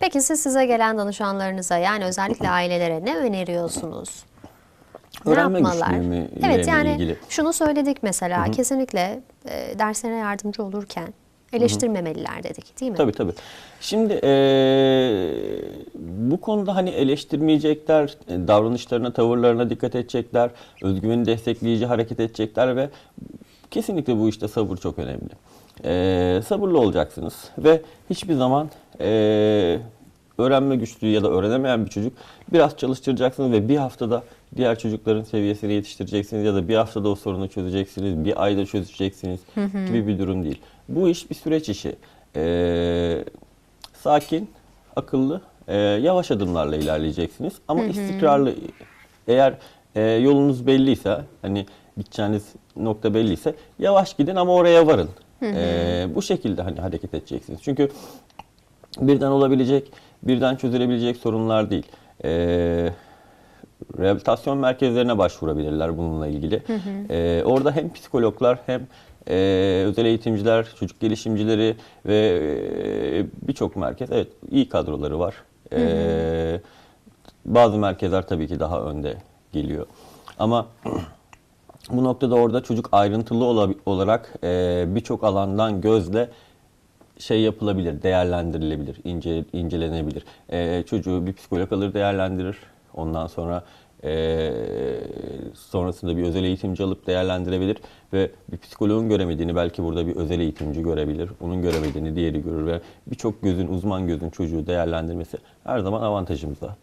Peki siz size gelen danışanlarınıza yani özellikle ailelere ne öneriyorsunuz? Ne Öğrenme yapmalar? güçlüğü Evet yani ilgili. şunu söyledik mesela kesinlikle e, derslerine yardımcı olurken eleştirmemeliler dedik değil mi? Tabii tabii. Şimdi eee, bu konuda hani eleştirmeyecekler, e, davranışlarına, tavırlarına dikkat edecekler, özgüveni destekleyici hareket edecekler ve kesinlikle bu işte sabır çok önemli. Eee, sabırlı olacaksınız ve hiçbir zaman eee, öğrenme güçlüğü ya da öğrenemeyen bir çocuk biraz çalıştıracaksınız ve bir haftada diğer çocukların seviyesine yetiştireceksiniz ya da bir haftada o sorunu çözeceksiniz, bir ayda çözeceksiniz gibi bir durum değil. Bu iş bir süreç işi. Eee, sakin, akıllı, eee, yavaş adımlarla ilerleyeceksiniz ama istikrarlı. Eğer eee, yolunuz belliyse, hani gideceğiniz nokta belliyse yavaş gidin ama oraya varın. Eee, bu şekilde hani hareket edeceksiniz. Çünkü birden olabilecek, birden çözülebilecek sorunlar değil. Ee, rehabilitasyon merkezlerine başvurabilirler bununla ilgili. Ee, orada hem psikologlar hem e, özel eğitimciler, çocuk gelişimcileri ve e, birçok merkez, evet iyi kadroları var. Ee, bazı merkezler tabii ki daha önde geliyor. Ama bu noktada orada çocuk ayrıntılı ola- olarak e, birçok alandan gözle şey yapılabilir, değerlendirilebilir, ince, incelenebilir. Ee, çocuğu bir psikolog alır değerlendirir. Ondan sonra ee, sonrasında bir özel eğitimci alıp değerlendirebilir ve bir psikoloğun göremediğini belki burada bir özel eğitimci görebilir. Onun göremediğini diğeri görür ve birçok gözün, uzman gözün çocuğu değerlendirmesi her zaman avantajımızda.